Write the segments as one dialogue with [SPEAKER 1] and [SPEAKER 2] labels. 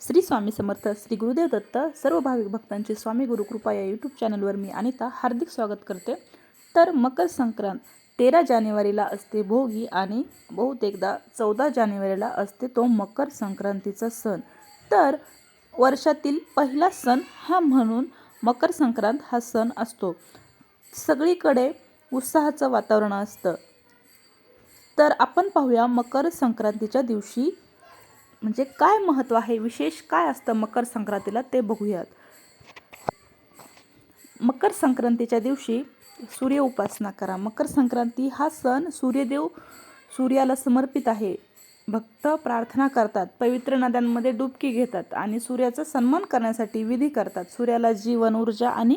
[SPEAKER 1] श्री स्वामी समर्थ श्री गुरुदेव दत्त सर्व भाविक भक्तांचे स्वामी गुरुकृपा या यूट्यूब चॅनलवर मी अनिता हार्दिक स्वागत करते. तर मकर संक्रांत तेरा जानेवारीला असते भोगी आणि बहुतेकदा चौदा जानेवारीला असते तो मकर संक्रांतीचा सण. तर वर्षातील पहिला सण हा म्हणून मकर संक्रांत हा सण असतो. सगळीकडे उत्साहाचं वातावरण असतं. तर आपण पाहूया मकर संक्रांतीच्या दिवशी म्हणजे काय महत्त्व आहे? विशेष काय असतं मकर संक्रांतीला ते बघूयात. मकर संक्रांतीच्या दिवशी सूर्य उपासना करा. मकर संक्रांती हा सण सूर्यदेव सूर्याला समर्पित आहे. भक्त प्रार्थना करतात पवित्र नद्यांमध्ये डुबकी घेतात आणि सूर्याचा सन्मान करण्यासाठी विधी करतात. सूर्याला जीवन ऊर्जा आणि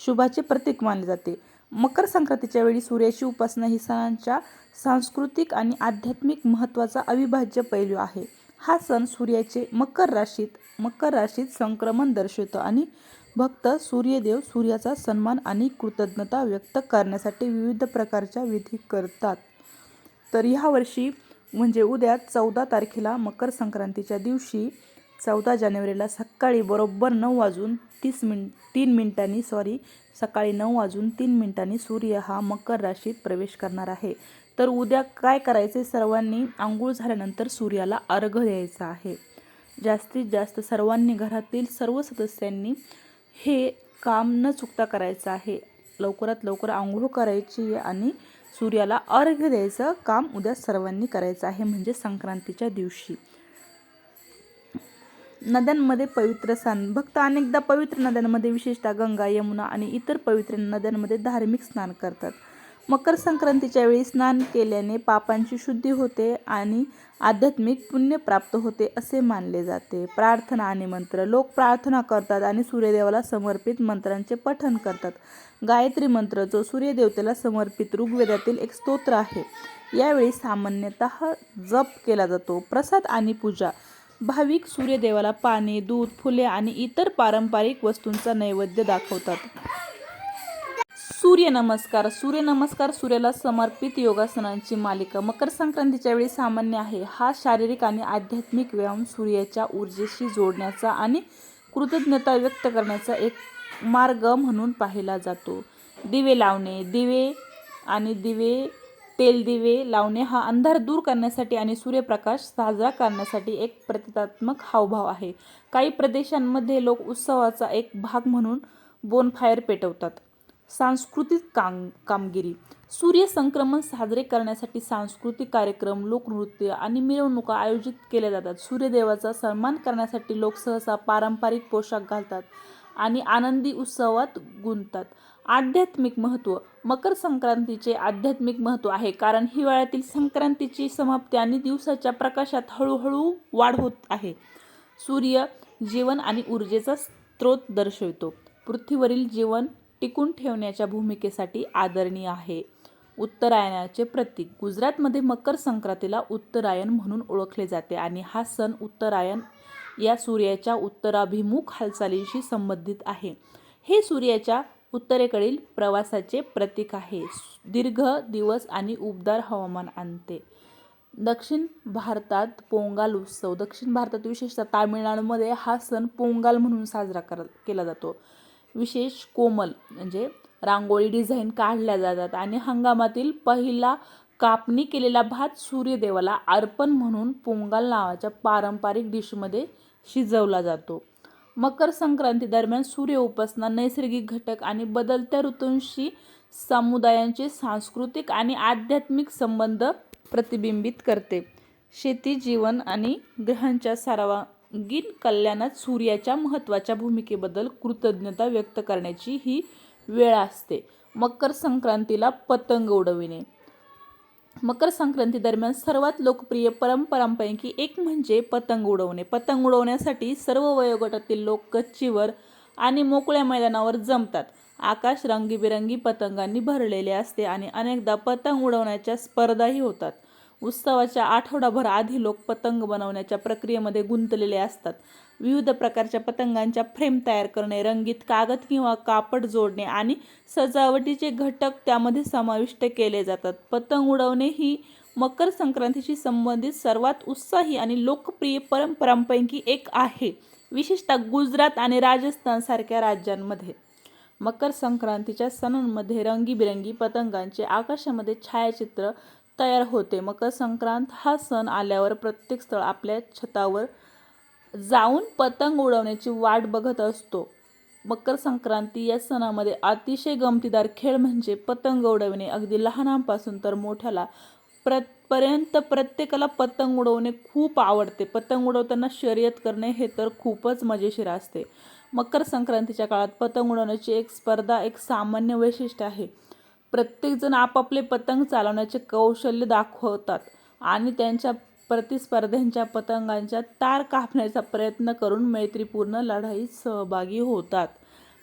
[SPEAKER 1] शुभाचे प्रतीक मानले जाते. मकर संक्रांतीच्या वेळी सूर्याची उपासना ही सणांच्या सांस्कृतिक आणि आध्यात्मिक महत्त्वाचा अविभाज्य पैलू आहे. हा सण सूर्याचे मकर राशीत मकर राशीत संक्रमण दर्शवतो आणि भक्त सूर्यदेव सूर्याचा सन्मान आणि कृतज्ञता व्यक्त करण्यासाठी विविध प्रकारच्या विधी करतात. तर ह्या वर्षी म्हणजे उद्या चौदा तारखेला मकर संक्रांतीच्या दिवशी चौदा जानेवारीला सकाळी बरोबर नऊ वाजून तीस मिन तीन मिनिटांनी सॉरी सकाळी नऊ वाजून तीन मिनिटांनी सूर्य हा मकर राशीत प्रवेश करणार आहे. तर उद्या काय करायचे सर्वांनी आंघोळ झाल्यानंतर सूर्याला अर्घ द्यायचा आहे. जास्तीत जास्त सर्वांनी घरातील सर्व सदस्यांनी हे काम न चुकता करायचं आहे. लवकरात लवकर आंघोळ करायची आणि सूर्याला अर्घ्य द्यायचं काम उद्या सर्वांनी करायचं आहे म्हणजे संक्रांतीच्या दिवशी. नद्यांमध्ये पवित्र सण. भक्त अनेकदा पवित्र नद्यांमध्ये विशेषतः गंगा यमुना आणि इतर पवित्र नद्यांमध्ये धार्मिक स्नान करतात. मकर संक्रांतीच्या वेळी स्नान केल्याने पापांची शुद्धी होते आणि आध्यात्मिक पुण्य प्राप्त होते असे मानले जाते. प्रार्थना आणि मंत्र. लोक प्रार्थना करतात आणि सूर्यदेवाला समर्पित मंत्रांचे पठण करतात. गायत्री मंत्र जो सूर्यदेवतेला समर्पित ऋग्वेदातील एक स्तोत्र आहे यावेळी सामान्यतः जप केला जातो. प्रसाद आणि पूजा. भाविक सूर्यदेवाला पाने दूध फुले आणि इतर पारंपरिक वस्तूंचा नैवेद्य दाखवतात. सूर्यनमस्कार सूर्यनमस्कार सूर्याला समर्पित योगासनांची मालिका. मकर संक्रांतीच्या वेळी सामान्य आहे. हा शारीरिक आणि आध्यात्मिक व्यायाम सूर्याच्या ऊर्जेशी जोडण्याचा आणि कृतज्ञता व्यक्त करण्याचा एक मार्ग म्हणून पाहिला जातो. दिवे लावणे दिवे आणि दिवे तेल दिवे लावणे हा अंधार दूर करण्यासाठी आणि सूर्यप्रकाश साजरा करण्यासाठी एक प्रतिकात्मक हावभाव आहे. काही प्रदेशांमध्ये लोक उत्सवाचा एक भाग म्हणून बोनफायर पेटवतात. सांस्कृतिक काम कामगिरी. सूर्य संक्रमण साजरे करण्यासाठी सांस्कृतिक कार्यक्रम लोकनृत्य आणि मिरवणुका आयोजित केल्या जातात. सूर्यदेवाचा सन्मान करण्यासाठी लोक सहसा पारंपरिक पोशाख घालतात आणि आनंदी उत्सवात गुंततात. आध्यात्मिक महत्त्व मकर संक्रांतीचे आध्यात्मिक महत्त्व आहे कारण हिवाळ्यातील संक्रांतीची समाप्ती आणि दिवसाच्या प्रकाशात हळूहळू वाढ होत आहे. सूर्य जीवन आणि ऊर्जेचा स्रोत दर्शवितो. पृथ्वीवरील जीवन टिकून ठेवण्याच्या भूमिकेसाठी आदरणीय आहे. उत्तरायणाचे प्रतीक. गुजरातमध्ये मकर संक्रांतीला उत्तरायण म्हणून ओळखले जाते आणि हा सण उत्तरायण या सूर्याच्या उत्तराभिमुख हालचालींशी संबंधित आहे. हे सूर्याच्या उत्तरेकडील प्रवासाचे प्रतीक आहे. दीर्घ दिवस आणि उबदार हवामान आणते. दक्षिण भारतात पोंगाल उत्सव. दक्षिण भारतात विशेषतः तामिळनाडूमध्ये हा सण पोंगाल म्हणून साजरा कर केला जातो. विशेष कोमल म्हणजे रांगोळी डिझाईन काढल्या जातात आणि हंगामातील पहिला कापणी केलेला भात सूर्यदेवाला अर्पण म्हणून पोंगल नावाच्या पारंपरिक डिशमध्ये शिजवला जातो. मकर संक्रांती दरम्यान सूर्य उपासना नैसर्गिक घटक आणि बदलत्या ऋतूंशी समुदायांचे सांस्कृतिक आणि आध्यात्मिक संबंध प्रतिबिंबित करते. शेती जीवन आणि ग्रहांच्या सर्वांगीण कल्याणात सूर्याच्या महत्त्वाच्या भूमिकेबद्दल कृतज्ञता व्यक्त करण्याची ही वेळ असते. मकर संक्रांतीला पतंग उडविणे. मकर संक्रांती दरम्यान सर्वात लोकप्रिय परंपरांपैकी एक म्हणजे पतंग उडवणे. पतंग उडवण्यासाठी सर्व वयोगटातील लोक कच्चीवर आणि मोकळ्या मैदानावर जमतात. आकाश रंगीबेरंगी पतंगांनी भरलेले असते आणि अनेकदा पतंग उडवण्याच्या स्पर्धाही होतात. उत्सवाच्या आठवडाभर आधी लोक पतंग बनवण्याच्या प्रक्रियेमध्ये गुंतलेले असतात. विविध प्रकारच्या पतंगांच्या फ्रेम तयार करणे रंगीत कागद किंवा कापड जोडणे आणि सजावटीचे घटक त्यामध्ये समाविष्ट केले जातात. पतंग उडवणे ही मकर संक्रांतीशी संबंधित सर्वात उत्साही आणि लोकप्रिय परंपरांपैकी एक आहे विशेषतः गुजरात आणि राजस्थान सारख्या राज्यांमध्ये. मकर संक्रांतीच्या सणांमध्ये रंगीबिरंगी पतंगांचे आकाशामध्ये छायाचित्र तयार होते. मकर संक्रांत हा सण आल्यावर प्रत्येक स्थळ आपल्या छतावर जाऊन पतंग उडवण्याची वाट बघत असतो. मकर संक्रांती या सणामध्ये अतिशय गमतीदार खेळ म्हणजे पतंग उडवणे. अगदी लहानांपासून तर मोठ्याला प्र पर्यंत प्रत्येकाला पतंग उडवणे खूप आवडते. पतंग उडवताना शर्यत करणे हे तर खूपच मजेशीर असते. मकर संक्रांतीच्या काळात पतंग उडवण्याची एक स्पर्धा एक सामान्य वैशिष्ट्य आहे. प्रत्येकजण आपापले पतंग चालवण्याचे कौशल्य दाखवतात आणि त्यांच्या प्रतिस्पर्ध्यांच्या पतंगांच्या तार कापण्याचा प्रयत्न करून मैत्रीपूर्ण लढाईत सहभागी होतात.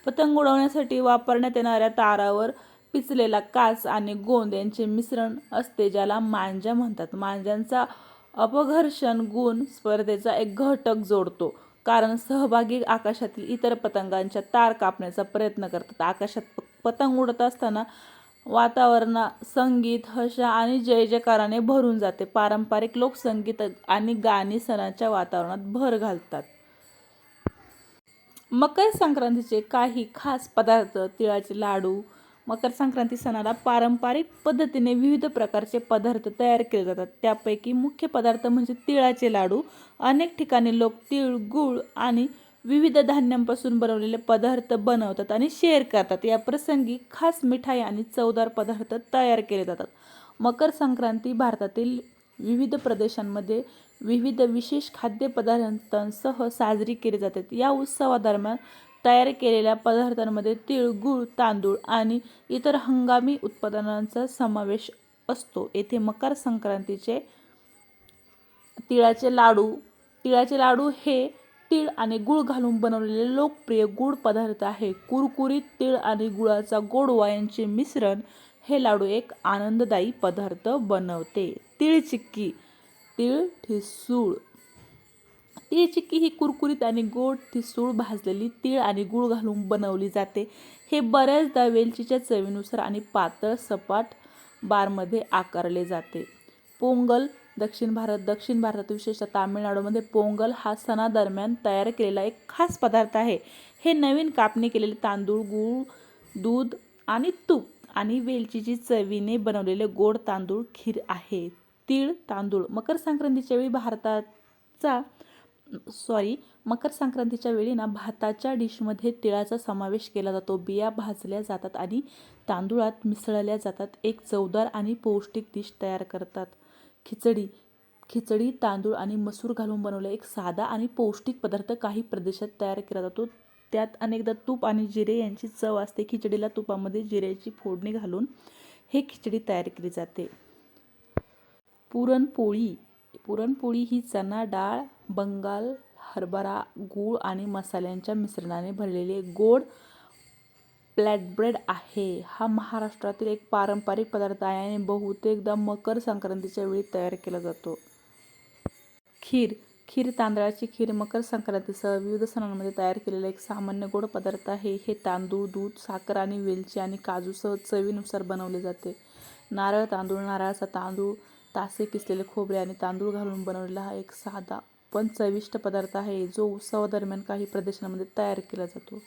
[SPEAKER 1] पतंग उडवण्यासाठी वापरण्यात येणाऱ्या तारावर पिचलेला काच आणि गोंद यांचे मिश्रण असते ज्याला मांजा म्हणतात. मांजांचा अपघर्षण गुण स्पर्धेचा एक घटक जोडतो कारण सहभागी आकाशातील इतर पतंगांच्या तार कापण्याचा प्रयत्न करतात. आकाशात प- पतंग उडत असताना वातावरण संगीत हशा आणि जय जयकाराने भरून जाते. पारंपरिक लोकसंगीत आणि गाणी सणाच्या वातावरणात भर घालतात. मकर संक्रांतीचे काही खास पदार्थ तिळाचे लाडू. मकर संक्रांती सणाला पारंपरिक पद्धतीने विविध प्रकारचे पदार्थ तयार केले जातात. त्यापैकी मुख्य पदार्थ म्हणजे तिळाचे लाडू. अनेक ठिकाणी लोक तिळ गूळ आणि विविध धान्यांपासून बनवलेले पदार्थ बनवतात आणि शेअर करतात. या प्रसंगी खास मिठाई आणि चवदार पदार्थ तयार केले जातात. मकर संक्रांती भारतातील विविध प्रदेशांमध्ये विविध विशेष खाद्यपदार्थांसह साजरी केली जाते. या उत्सवादरम्यान तयार केलेल्या पदार्थांमध्ये तीळ गूळ तांदूळ आणि इतर हंगामी उत्पादनांचा समावेश असतो. येथे मकर संक्रांतीचे तिळाचे लाडू तिळाचे लाडू हे तीळ आणि गुळ घालून बनवलेले लोकप्रिय गोड पदार्थ आहे. कुरकुरीत तीळ आणि गुळाचा गोडवा यांचे मिश्रण हे लाडू एक आनंददायी पदार्थ बनवते. तीळ चिक्की तीळ ठिसूळ. तीळ चिक्की ही कुरकुरीत आणि गोड ठिसूळ भाजलेली तीळ आणि गूळ घालून बनवली जाते. हे बऱ्याचदा वेलचीच्या चवीनुसार आणि पातळ सपाट बारमध्ये आकारले जाते. पोंगल दक्षिण भारत दक्षिण भारतात विशेषतः तामिळनाडूमध्ये पोंगल हा सणादरम्यान तयार केलेला एक खास पदार्थ आहे. हे नवीन कापणी केलेले तांदूळ गूळ दूध आणि तूप आणि वेलचीची चवीने बनवलेले गोड तांदूळ खीर आहे. तीळ तांदूळ मकर संक्रांतीच्या वेळी भारताचा सॉरी मकर संक्रांतीच्या वेळी ना भाताच्या डिशमध्ये तिळाचा समावेश केला जातो. बिया भाजल्या जातात आणि तांदूळात मिसळल्या जातात. एक चवदार आणि पौष्टिक डिश तयार करतात. खिचडी खिचडी तांदूळ आणि मसूर घालून बनवलेला एक साधा आणि पौष्टिक पदार्थ काही प्रदेशात तयार केला जातो. त्यात अनेकदा तूप आणि जिरे यांची चव असते. खिचडीला तुपामध्ये जिऱ्याची फोडणी घालून हे खिचडी तयार केली जाते. पुरणपोळी पुरणपोळी ही चणा डाळ बंगाल हरभरा गूळ आणि मसाल्यांच्या मिश्रणाने भरलेले गोड प्लॅटब्रेड आहे. हा महाराष्ट्रातील एक पारंपरिक पदार्थ आहे आणि बहुतेकदा मकर संक्रांतीच्या वेळी तयार केला जातो. खीर. खीर तांदळाची खीर मकर संक्रांतीसह विविध सणांमध्ये तयार केलेला एक सामान्य गोड पदार्थ आहे. हे तांदूळ दूध साखर आणि वेलची आणि काजूसह चवीनुसार बनवले जाते. नारळ तांदूळ नारळाचा तांदूळ तासे किसलेले खोबरे आणि तांदूळ घालून बनवलेला हा एक साधा पण चविष्ट पदार्थ आहे जो उत्सवादरम्यान काही प्रदेशांमध्ये तयार केला जातो.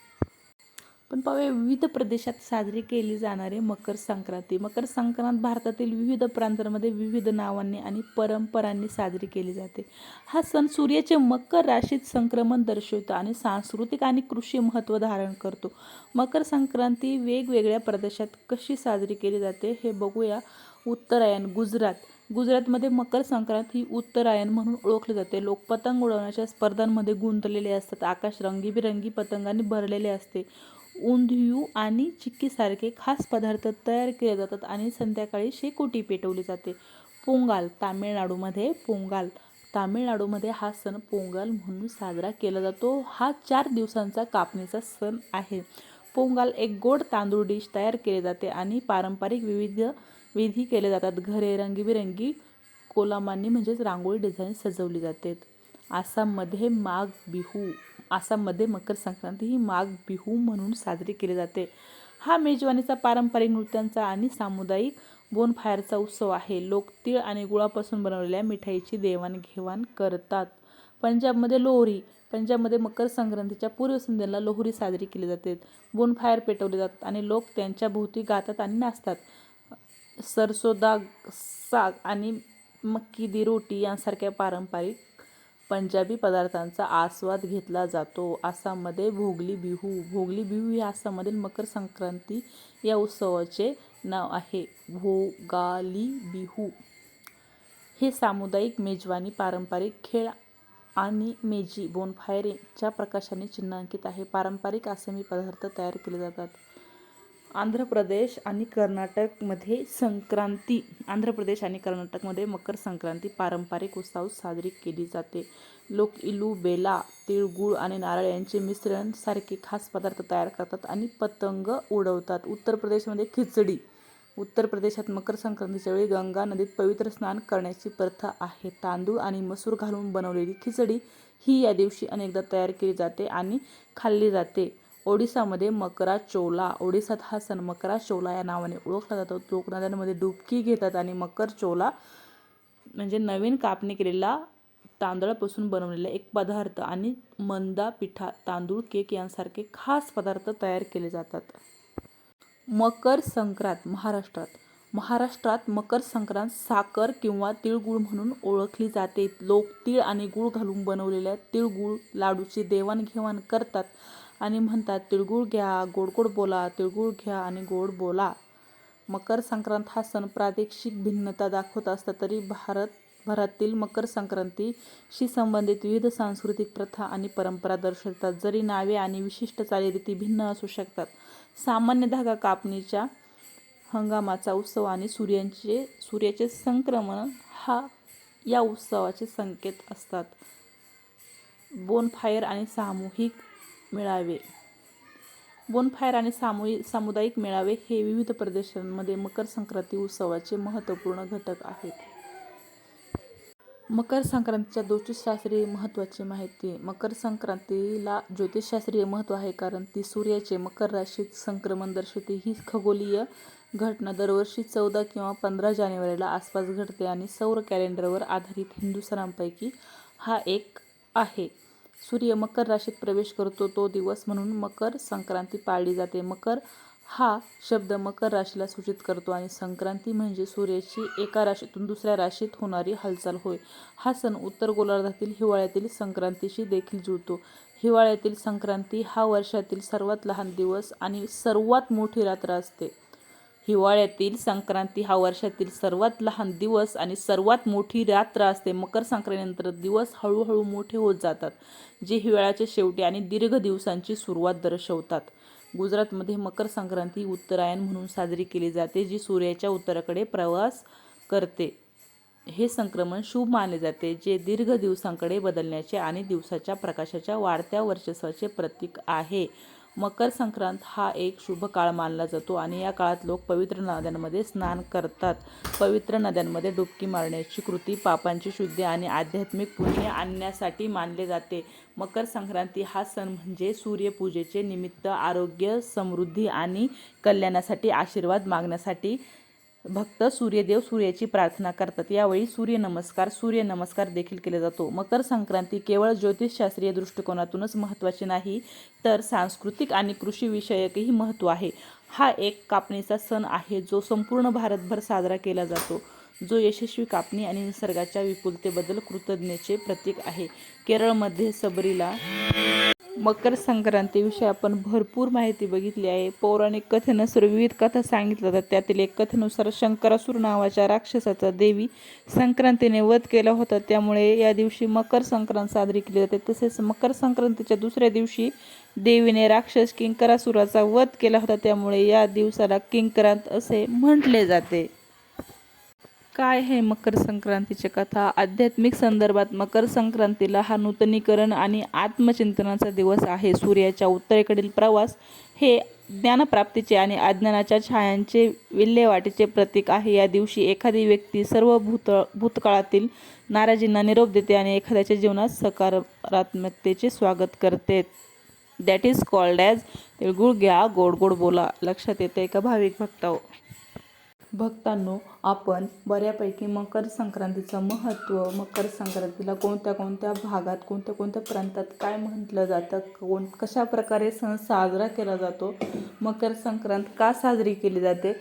[SPEAKER 1] पण पाहूया विविध प्रदेशात साजरी केली जाणारे मकर संक्रांती. मकर संक्रांत भारतातील विविध प्रांतांमध्ये विविध नावांनी आणि परंपरांनी साजरी केली जाते. हा सण सूर्याचे मकर राशीत संक्रमण दर्शवतो आणि सांस्कृतिक आणि कृषी महत्त्व धारण करतो. मकर संक्रांती वेगवेगळ्या प्रदेशात कशी साजरी केली जाते हे बघूया. उत्तरायण गुजरात. गुजरातमध्ये मकर संक्रांत ही उत्तरायण म्हणून ओळखली जाते. लोक पतंग उडवण्याच्या स्पर्धांमध्ये गुंतलेले असतात. आकाश रंगीबिरंगी पतंगांनी भरलेले असते. उंधियू आणि चिक्कीसारखे खास पदार्थ तयार केले जातात आणि संध्याकाळी शेकोटी पेटवली जाते. पोंगाल तामिळनाडूमध्ये पोंगाल. तामिळनाडूमध्ये हा सण पोंगल म्हणून साजरा केला जातो. हा चार दिवसांचा कापणीचा सण आहे. पोंगल एक गोड तांदूळ डिश तयार केले जाते आणि पारंपरिक विविध विधी केले जातात. घरे रंगीबिरंगी कोलामांनी म्हणजेच रांगोळी डिझाईन सजवली जाते. आसाममध्ये माघ बिहू. आसाममध्ये मकर संक्रांती ही माघ बिहू म्हणून साजरी केली जाते. हा मेजवानीचा पारंपरिक नृत्यांचा आणि सामुदायिक बोनफायरचा उत्सव आहे. लोक तीळ आणि गुळापासून बनवलेल्या मिठाईची देवाणघेवाण करतात. पंजाबमध्ये लोहरी पंजाबमध्ये मकर संक्रांतीच्या पूर्वसंध्येला लोहरी साजरी केली जाते. बोनफायर पेटवले जातात आणि लोक त्यांच्या भोवती गातात आणि नाचतात. सरसोदा साग आणि मक्की दी रोटी यांसारख्या पारंपरिक पंजाबी पदार्थांचा आस्वाद घेतला जातो. आसाममध्ये भोगली बिहू. भोगली बिहू ही आसाममधील मकर संक्रांती या उत्सवाचे नाव आहे. भोगाली बिहू. हे सामुदायिक मेजवानी पारंपरिक खेळ आणि मेजी बोनफायरिंगच्या प्रकाशाने चिन्हांकित आहे. पारंपरिक आसामी पदार्थ तयार केले जातात. आंध्र प्रदेश आणि कर्नाटकमध्ये संक्रांती. आंध्र प्रदेश आणि कर्नाटकमध्ये मकर संक्रांती पारंपरिक उत्साहात साजरी केली जाते. लोक इलू बेला तिळगुळ आणि नारळ यांचे मिश्रण सारखे खास पदार्थ तयार करतात आणि पतंग उडवतात. उत्तर प्रदेशमध्ये खिचडी. उत्तर प्रदेशात मकर संक्रांतीच्या वेळी गंगा नदीत पवित्र स्नान करण्याची प्रथा आहे. तांदूळ आणि मसूर घालून बनवलेली खिचडी ही या दिवशी अनेकदा तयार केली जाते आणि खाल्ली जाते. ओडिसामध्ये मकरा चोला ओडिसात हा सण मकरा चोला या नावाने ओळखला जातो. लोक नद्यांमध्ये डुबकी घेतात आणि मकर चोला म्हणजे नवीन कापणी केलेला तांदळापासून बनवलेला एक पदार्थ आणि मंदा पिठा तांदूळ केक यांसारखे खास पदार्थ तयार केले जातात. मकर संक्रांत महाराष्ट्रात. महाराष्ट्रात मकर संक्रांत साखर किंवा तिळगुळ म्हणून ओळखली जाते. लोक तीळ आणि गुळ घालून बनवलेल्या तिळगुळ लाडूची देवाणघेवाण करतात. आणि म्हणतात तिळगुळ घ्या गोड गोड बोला तिळगुळ घ्या आणि गोड बोला. मकर संक्रांत हा सण प्रादेशिक भिन्नता दाखवत असला तरी भारतभरातील मकर संक्रांतीशी संबंधित विविध सांस्कृतिक प्रथा आणि परंपरा दर्शवतात. जरी नावे आणि विशिष्ट चालीरीती भिन्न असू शकतात सामान्य धागा कापणीच्या हंगामाचा उत्सव आणि सूर्यांचे सूर्याचे संक्रमण हा या उत्सवाचे संकेत असतात. बोनफायर आणि सामूहिक मेळावे. बोनफायर आणि सामूहिक सामुदायिक मेळावे हे विविध प्रदेशांमध्ये मकर संक्रांती उत्सवाचे महत्त्वपूर्ण घटक आहेत. मकर संक्रांतीच्या ज्योतिषशास्त्रीय महत्त्वाची माहिती. मकर संक्रांतीला ज्योतिषशास्त्रीय महत्त्व आहे कारण ती सूर्याचे मकर राशीत संक्रमण दर्शवते. ही खगोलीय घटना दरवर्षी चौदा किंवा पंधरा जानेवारीला आसपास घडते आणि सौर कॅलेंडरवर आधारित हिंदू सणांपैकी हा एक आहे. सूर्य मकर राशीत प्रवेश करतो तो दिवस म्हणून मकर संक्रांती पाळली जाते. मकर हा शब्द मकर राशीला सूचित करतो आणि संक्रांती म्हणजे सूर्याची एका राशीतून दुसऱ्या राशीत होणारी हालचाल होय. हा सण उत्तर गोलार्धातील हिवाळ्यातील संक्रांतीशी देखील जुळतो. हिवाळ्यातील संक्रांती हा वर्षातील सर्वात लहान दिवस आणि सर्वात मोठी रात्र असते. हिवाळ्यातील संक्रांती हा वर्षातील सर्वात लहान दिवस आणि सर्वात मोठी रात्र असते. मकर संक्रांतीनंतर दिवस हळूहळू मोठे होत जातात जे हिवाळ्याच्या शेवटी आणि दीर्घ दिवसांची सुरुवात दर्शवतात. गुजरातमध्ये मकर संक्रांती उत्तरायण म्हणून साजरी केली जाते जी सूर्याच्या उत्तराकडे प्रवास करते. हे संक्रमण शुभ मानले जाते जे दीर्घ दिवसांकडे बदलण्याचे आणि दिवसाच्या प्रकाशाच्या वाढत्या वर्चस्वाचे प्रतीक आहे. मकर संक्रांत हा एक शुभ काळ मानला जातो आणि या काळात लोक पवित्र नद्यांमध्ये स्नान करतात. पवित्र नद्यांमध्ये डुबकी मारण्याची कृती पापांची शुद्धी आणि आध्यात्मिक पुण्य आणण्यासाठी मानले जाते. मकर संक्रांती हा सण म्हणजे सूर्यपूजेचे निमित्त आरोग्य समृद्धी आणि कल्याणासाठी आशीर्वाद मागण्यासाठी भक्त सूर्यदेव सूर्याची प्रार्थना करतात. यावेळी सूर्यनमस्कार सूर्यनमस्कार देखील केला जातो. मकर संक्रांती केवळ ज्योतिषशास्त्रीय दृष्टिकोनातूनच महत्त्वाचे नाही तर सांस्कृतिक आणि कृषीविषयकही महत्त्व आहे. हा एक कापणीचा सण आहे जो संपूर्ण भारतभर साजरा केला जातो. जो यशस्वी कापणी आणि निसर्गाच्या विपुलतेबद्दल कृतज्ञतेचे प्रतीक आहे. केरळमध्ये सबरीला मकर संक्रांतीविषयी आपण भरपूर माहिती बघितली आहे. पौराणिक कथेनुसार विविध कथा सांगितल्या जातात. त्यातील एक कथेनुसार शंकरासूर नावाच्या राक्षसाचा देवी संक्रांतीने वध केला होता. त्यामुळे या दिवशी मकर संक्रांत साजरी केली जाते. तसेच मकर संक्रांतीच्या दुसऱ्या दिवशी देवीने राक्षस किंकरासुराचा वध केला होता. त्यामुळे या दिवसाला किंकरांत असे म्हटले जाते. काय आहे मकर संक्रांतीची कथा? आध्यात्मिक संदर्भात मकर संक्रांतीला हा नूतनीकरण आणि आत्मचिंतनाचा दिवस आहे. सूर्याच्या उत्तरेकडील प्रवास हे ज्ञानप्राप्तीचे आणि अज्ञानाच्या छायांचे विल्हेवाटीचे प्रतीक आहे. या दिवशी एखादी व्यक्ती सर्व भूत भूतकाळातील नाराजींना निरोप देते आणि एखाद्याच्या जीवनात सकारात्मकतेचे स्वागत करते. दॅट इज कॉल्ड ॲज तिळगुळ घ्या गोड गोड बोला. लक्षात येते का भाविक भक्ताओ? भक्तांनो आपण बऱ्यापैकी मकर संक्रांतीचं महत्त्व मकर संक्रांतीला कोणत्या कोणत्या भागात कोणत्या कोणत्या प्रांतात काय म्हटलं जातं कोण कशा प्रकारे सण साजरा केला जातो मकर संक्रांत का साजरी केली जाते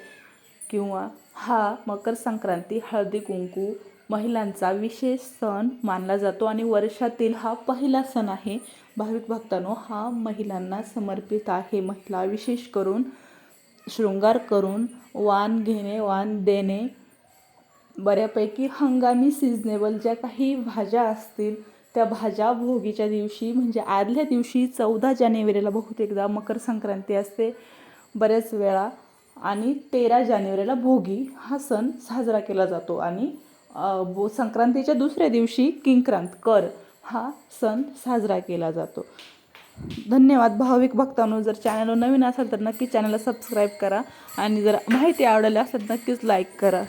[SPEAKER 1] किंवा हा मकर संक्रांती हळदी कुंकू महिलांचा विशेष सण मानला जातो आणि वर्षातील हा पहिला सण आहे. भाविक भक्तांनो हा महिलांना समर्पित आहे. महिला विशेष करून शृंगार करून वाण घेणे वाण देणे बऱ्यापैकी हंगामी सिजनेबल ज्या काही भाज्या असतील त्या भाज्या भोगीच्या दिवशी म्हणजे आदल्या दिवशी चौदा जानेवारीला बहुतेकदा मकर संक्रांती असते बऱ्याच वेळा आणि तेरा जानेवारीला भोगी हा सण साजरा केला जातो. आणि संक्रांतीच्या दुसऱ्या दिवशी किंक्रांत कर हा सण साजरा केला जातो. धन्यवाद भाविक भक्तांनो. जर चॅनलवर नवीन असाल तर नक्की चॅनलला सबस्क्राईब करा आणि जर माहिती आवडली असेल तर नक्कीच लाईक करा.